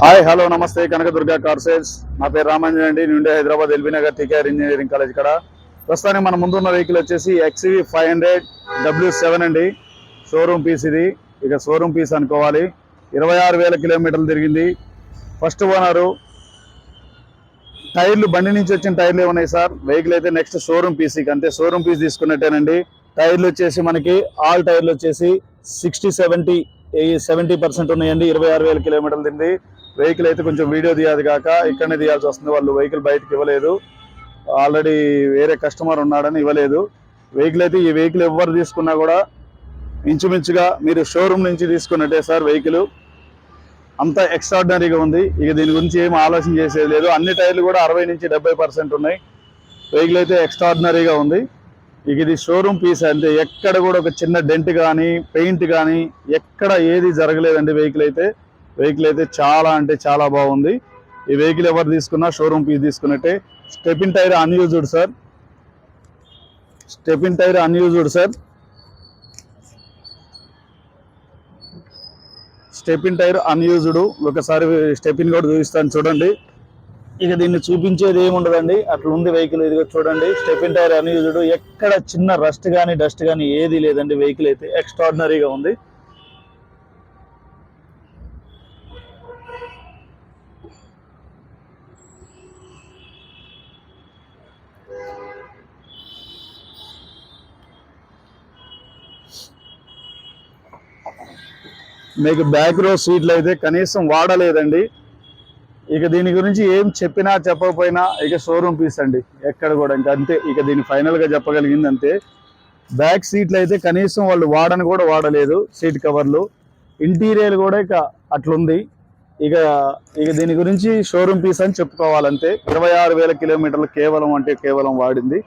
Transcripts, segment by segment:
Hi hello నమస్తే Kanakadurga car sales. నా పేరు రామాంజన్ అండి. నుండి Hyderabad LB Nagar TKR engineering college ఇక్కడ. ప్రస్తుతానికి మన ముందున్న వెహికల్ వచ్చేసి XUV five hundred W seven అండి. షోరూమ్ పీస్ ఇది. ఇక షోరూమ్ పీస్ అనుకోవాలి. ఇరవై ఆరు వేల కిలోమీటర్లు తిరిగింది. First owner. టైర్లు బండి నుంచి వచ్చిన టైర్లు ఏమున్నాయి సార్? వెహికల్ అయితే నెక్స్ట్ షోరూమ్ పీసీకి అంతే షోరూమ్ పీస్ తీసుకున్నట్టేనండి. టైర్లు వచ్చేసి మనకి ఆల్ టైర్లు వచ్చేసి సిక్స్టీ సెవెంటీ సెవెంటీ పర్సెంట్ ఉన్నాయండి. ఇరవై ఆరు వేల కిలోమీటర్లు తింది వెహికల్ అయితే కొంచెం వీడియో తీయాలి కాక ఇక్కడనే తీయాల్సి వస్తుంది. వాళ్ళు వెహికల్ బయటకు ఇవ్వలేదు. ఆల్రెడీ వేరే కస్టమర్ ఉన్నాడని ఇవ్వలేదు. వెహికల్ అయితే ఈ వెహికల్ ఎవరు తీసుకున్నా కూడా ఇంచుమించుగా మీరు షోరూమ్ నుంచి తీసుకున్నట్టే సార్ వెహికల్ అంత ఎక్స్ట్రాడినరీగా ఉంది. ఇక దీని గురించి ఏం ఆలోచన చేసేది లేదు. అన్ని టైర్లు కూడా అరవై నుంచి డెబ్బై పర్సెంట్ ఉన్నాయి. వెహికల్ అయితే ఎక్స్ట్రాడినరీగా ఉంది. ఇక ఇది షోరూమ్ పీస్ అంతే. ఎక్కడ కూడా ఒక చిన్న డెంట్ కానీ పెయింట్ కానీ ఎక్కడ ఏది జరగలేదండి వెహికల్ అయితే. వెహికల్ అయితే చాలా అంటే చాలా బాగుంది. ఈ వెహికల్ ఎవరు తీసుకున్నా showroom piece తీసుకున్నట్టే. Stepney tyre unused sir stepney tyre unused sir stepney tyre unused ఒకసారి స్టెపిన్ కూడా చూపిస్తాను చూడండి. ఇక దీన్ని చూపించేది ఏముండదండి? అట్లుంది అట్లా ఉంది వెహికల్ ఇదిగో చూడండి. స్టెపిన్ టైర్ అన్యూజ్డ్ ఎక్కడ చిన్న రస్ట్ కానీ డస్ట్ కానీ ఏది లేదండి. వెహికల్ అయితే ఎక్స్ట్రాడినరీగా ఉంది. మీకు బ్యాక్ రో సీట్లు అయితే కనీసం వాడలేదండి. ఇక దీని గురించి ఏం చెప్పినా చెప్పకపోయినా ఇక షోరూమ్ పీస్ అండి. ఎక్కడ కూడా ఇంకా అంతే. ఇక దీని ఫైనల్గా చెప్పగలిగింది అంతే. బ్యాక్ సీట్లు అయితే కనీసం వాళ్ళు వాడని కూడా వాడలేదు. సీట్ కవర్లు ఇంటీరియర్ కూడా ఇక అట్లుంది. ఇక ఇక దీని గురించి షోరూమ్ పీస్ అని చెప్పుకోవాలంటే ఇరవై ఆరు వేల కిలోమీటర్లు కేవలం అంటే కేవలం వాడింది.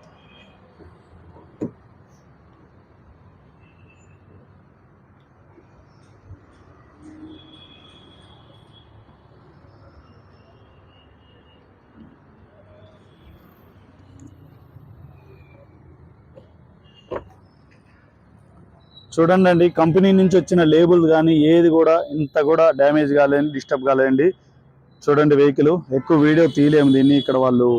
చూడండి అండి కంపెనీ నుంచి వచ్చిన లేబుల్ కానీ ఏది కూడా ఇంత కూడా డ్యామేజ్ కాలేదండి డిస్టర్బ్ కాలేదండి. చూడండి వెహికల్ ఎక్కువ వీడియో తీయలేము దీన్ని. ఇక్కడ వాళ్ళు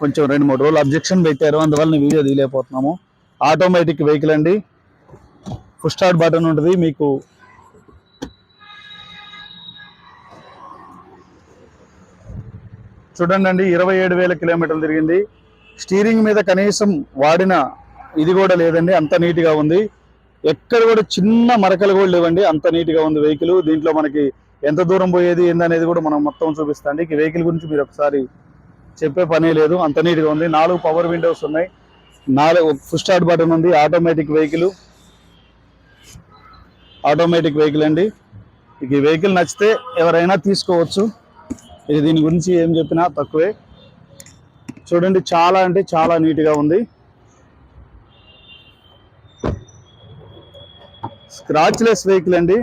కొంచెం రెండు మూడు రోజులు అబ్జెక్షన్ పెట్టారు అందువల్ల నేను వీడియో తీయలేకపోతున్నాము. ఆటోమేటిక్ వెహికల్ అండి. ఫుల్ స్టార్ట్ బటన్ ఉంటుంది. మీకు చూడండి అండి ఇరవై ఏడు వేల కిలోమీటర్లు తిరిగింది. స్టీరింగ్ మీద కనీసం వాడిన ఇది కూడా లేదండి. అంత నీట్గా ఉంది. ఎక్కడ కూడా చిన్న మరకలు కూడా లేవండి. అంత నీట్గా ఉంది వెహికల్. దీంట్లో మనకి ఎంత దూరం పోయేది ఏందనేది కూడా మనం మొత్తం చూపిస్తాండి ఈ వెహికల్ గురించి మీరు ఒకసారి చెప్పే పనే లేదు. అంత నీట్గా ఉంది. నాలుగు పవర్ విండోస్ ఉన్నాయి. నాలుగు ఫుల్ స్టార్ట్ బటన్ ఉంది. Automatic vehicle. ఆటోమేటిక్ వెహికల్ అండి. ఇక ఈ వెహికల్ నచ్చితే ఎవరైనా తీసుకోవచ్చు. ఇది దీని గురించి ఏం చెప్పినా తక్కువే. చూడండి చాలా అంటే చాలా నీట్గా ఉంది. స్క్రాచ్ లెస్ వెహికల్ అండి.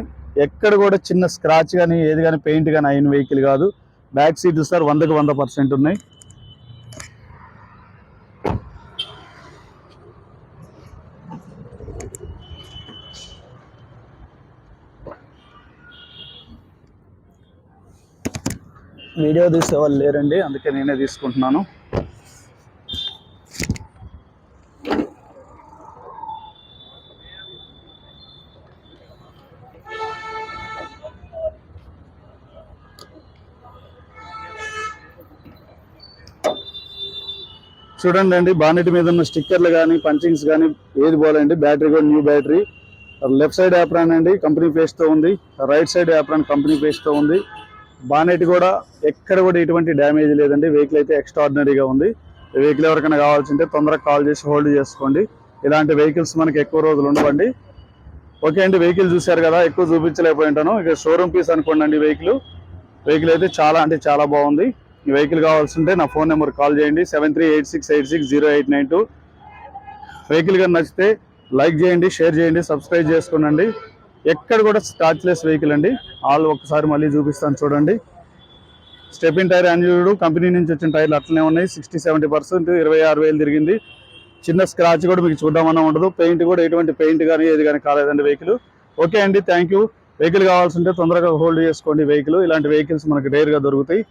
ఎక్కడ కూడా చిన్న స్క్రాచ్ కానీ ఏది కానీ పెయింట్ కానీ అయిన వెహికల్ కాదు. బ్యాక్ సీట్ సార్ వందకు వంద పర్సెంట్ ఉన్నాయి. వీడియో తీసే వాళ్ళు లేరండి అందుకే నేనే తీసుకుంటున్నాను. చూడండి అండి బానెట్ మీద ఉన్న స్టిక్కర్లు కానీ పంచింగ్స్ కానీ ఏది పోలేండి బ్యాటరీ కూడా new battery left side apron అండి కంపెనీ ఫేస్తో ఉంది. రైట్ సైడ్ యాప్రాన్ కంపెనీ ఫేస్తో ఉంది. బానెట్ కూడా ఎక్కడ కూడా ఎటువంటి డ్యామేజ్ లేదండి. వెహికల్ అయితే ఎక్స్ట్రాడినరీగా ఉంది. వెహికల్ ఎవరికైనా కావాల్సింటే తొందరగా కాల్ చేసి హోల్డ్ చేసుకోండి. ఇలాంటి వెహికల్స్ మనకి ఎక్కువ రోజులు ఉండవండి. ఓకే అండి వెహికల్ చూశారు కదా ఎక్కువ చూపించలేకపోయి ఉంటాను. ఇక షోరూమ్ పీస్ అనుకోండి అండి వెహికల్ వెహికల్ అయితే చాలా అంటే చాలా బాగుంది. ఈ వెహికల్ కావాల్సింటే నా ఫోన్ నెంబర్ కాల్ చేయండి. Seven three eight six eight six zero eight nine two. Vehicle కానీ నచ్చితే లైక్ చేయండి షేర్ చేయండి సబ్స్క్రైబ్ చేసుకోండి ఎక్కడ కూడా స్క్రాచ్లెస్ వెహికల్ అండి. ఆల్ ఒక్కసారి మళ్ళీ చూపిస్తాను చూడండి. స్టెపిన్ టైర్ చూడు కంపెనీ నుంచి వచ్చిన టైర్లు అట్లనే ఉన్నాయి. సిక్స్టీ సెవెంటీ పర్సెంట్ ఇరవై ఆరు వేలు తిరిగింది. చిన్న స్క్రాచ్ కూడా మీకు చూడమన్నా ఉండదు. పెయింట్ కూడా ఎటువంటి పెయింట్ కానీ ఏది కానీ కాలేదండి వెహికల్. ఓకే అండి థ్యాంక్ యూ. వెహికల్ కావాల్సింటే తొందరగా హోల్డ్ చేసుకోండి వెహికల్. ఇలాంటి వెహికల్స్ మనకి డైర్గా దొరుకుతాయి.